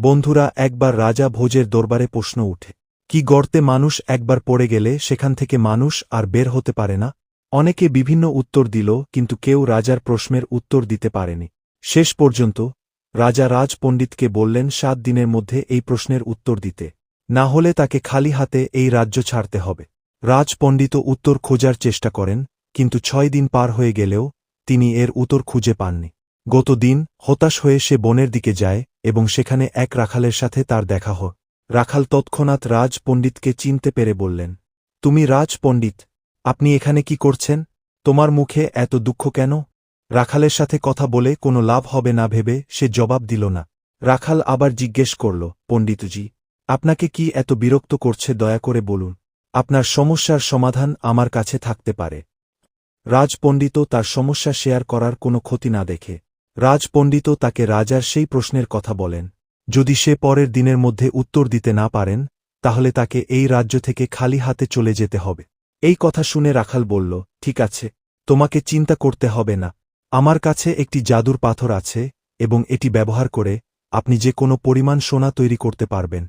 বন্ধুরা, একবার রাজা ভোজের দরবারে প্রশ্ন উঠে, কি গর্তে মানুষ একবার পড়ে গেলে সেখান থেকে মানুষ আর বের হতে পারে না? অনেকে বিভিন্ন উত্তর দিল, কিন্তু কেউ রাজার প্রশ্নের উত্তর দিতে পারেনি। শেষ পর্যন্ত, রাজা রাজ পণ্ডিতকে বললেন, সাত দিনের মধ্যে এই প্রশ্নের উত্তর দিতে। না হলে তাকে খালি হাতে এই রাজ্য ছাড়তে হবে। রাজ পণ্ডিত উত্তর খোঁজার চেষ্টা করেন, কিন্তু ছয় দিন পার হয়ে গেলেও তিনি এর উত্তর খুঁজে পাননি। গত দিন হতাশ হয়ে সে বনের দিকে যায় এবং সেখানে এক রাখালের সাথে তার দেখা হয়। রাখাল তৎক্ষণাৎ রাজ পণ্ডিতকে চিনতে পেরে বললেন, তুমি রাজ পণ্ডিত, আপনি এখানে কি করছেন? তোমার মুখে এত দুঃখ কেন? রাখালের সাথে কথা বলে কোনো লাভ হবে না ভেবে সে জবাব দিল না। রাখাল আবার জিজ্ঞেস করল, পণ্ডিতজি, আপনাকে কি এত বিরক্ত করছে দয়া করে বলুন। আপনার সমস্যার সমাধান আমার কাছে থাকতে পারে। রাজপণ্ডিত তার সমস্যা শেয়ার করার কোনো ক্ষতি না দেখে রাজপণ্ডিত তাকে রাজার সেই প্রশ্নের কথা বলেন, যদি সে পরের দিনের মধ্যে উত্তর দিতে না পারেন, তাহলে তাকে এই রাজ্য থেকে খালি হাতে চলে যেতে হবে। এই কথা শুনে রাখাল বলল, ঠিক আছে, তোমাকে চিন্তা করতে হবে না। আমার কাছে একটি জাদুর পাথর আছে এবং এটি ব্যবহার করে আপনি যে কোনো পরিমাণ সোনা তৈরি করতে পারবেন।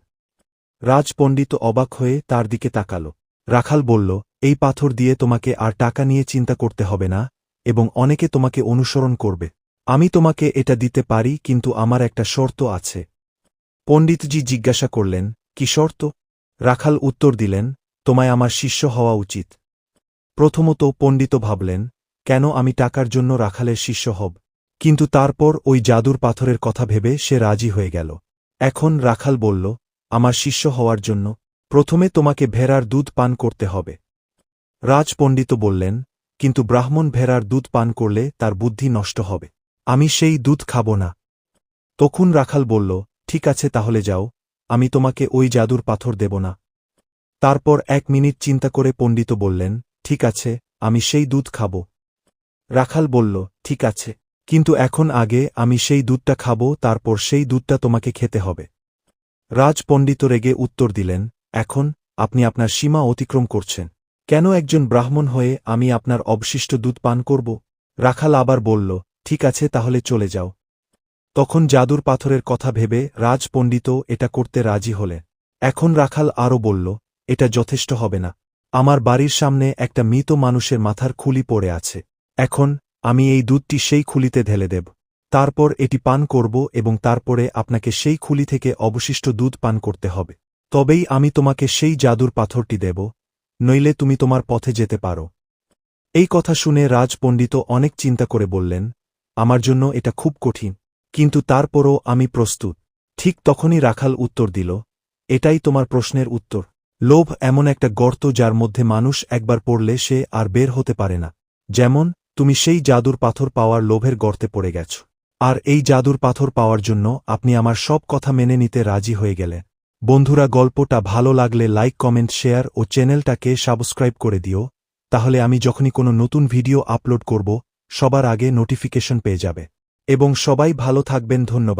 রাজপণ্ডিত অবাক হয়ে তার দিকে তাকাল। রাখাল বলল, এই পাথর দিয়ে তোমাকে আর টাকা নিয়ে চিন্তা করতে হবে না এবং অনেকে তোমাকে অনুসরণ করবে। আমি তোমাকে এটা দিতে পারি, কিন্তু আমার একটা শর্ত আছে। পণ্ডিতজি জিজ্ঞাসা করলেন, কি শর্ত? রাখাল উত্তর দিলেন, তোমায় আমার শিষ্য হওয়া উচিত। প্রথমত পণ্ডিত ভাবলেন, কেন আমি টাকার জন্য রাখালের শিষ্য হব? কিন্তু তারপর ওই জাদুর পাথরের কথা ভেবে সে রাজি হয়ে গেল। এখন রাখাল বলল, আমার শিষ্য হওয়ার জন্য প্রথমে তোমাকে ভেড়ার দুধ পান করতে হবে। রাজপণ্ডিত বললেন, কিন্তু ব্রাহ্মণ ভেড়ার দুধ পান করলে তার বুদ্ধি নষ্ট হবে। আমি সেই দুধ খাব না। তখন রাখাল বলল, ঠিক আছে, তাহলে যাও, আমি তোমাকে ওই জাদুর পাথর দেব না। তারপর এক মিনিট চিন্তা করে পণ্ডিত বললেন, ঠিক আছে, আমি সেই দুধ খাব। রাখাল বলল, ঠিক আছে, কিন্তু এখন আগে আমি সেই দুধটা খাব, তারপর সেই দুধটা তোমাকে খেতে হবে। রাজপণ্ডিত রেগে উত্তর দিলেন, এখন আপনি আপনার সীমা অতিক্রম করছেন। কেন একজন ব্রাহ্মণ হয়ে আমি আপনার অবশিষ্ট দুধ পান করব? রাখাল আবার বলল ঠিক আছে, তাহলে চলে যাও। তখন জাদুর পাথরের কথা ভেবে রাজপণ্ডিত এটা করতে রাজি হলে। এখন রাখাল আরও বলল, এটা যথেষ্ট হবে না। আমার বাড়ির সামনে একটা মৃত মানুষের মাথার খুলি পড়ে আছে। এখন আমি এই দুধটি সেই খুলিতে ঢেলে দেব। তারপর এটি পান করব এবং তারপরে আপনাকে সেই খুলি থেকে অবশিষ্ট দুধ পান করতে হবে। তবেই আমি তোমাকে সেই জাদুর পাথরটি দেব, নইলে তুমি তোমার পথে যেতে পারো। এই কথা শুনে রাজপণ্ডিত অনেক চিন্তা করে বললেন আমার জন্য এটা খুব কঠিন। কিন্তু তারপরও আমি প্রস্তুত। ঠিক তখনই রাখাল উত্তর দিল, এটাই তোমার প্রশ্নের উত্তর। লোভ এমন একটা গর্ত যার মধ্যে মানুষ একবার পড়লে সে আর বের হতে পারে না। যেমন, তুমি সেই জাদুর পাথর পাওয়ার লোভের গর্তে পড়ে গেছ। আর এই জাদুর পাথর পাওয়ার জন্য আপনি আমার সব কথা মেনে নিতে রাজি হয়ে গেলেন। বন্ধুরা, গল্পটা ভালো লাগলে লাইক, কমেন্ট, শেয়ার ও চ্যানেলটাকে সাবস্ক্রাইব করে দিও। তাহলে আমি যখনই কোনো নতুন ভিডিও আপলোড করব সবার আগে নোটিফিকেশন পেয়ে যাবে। এবং সবাই ভালো থাকবেন ধন্যবাদ।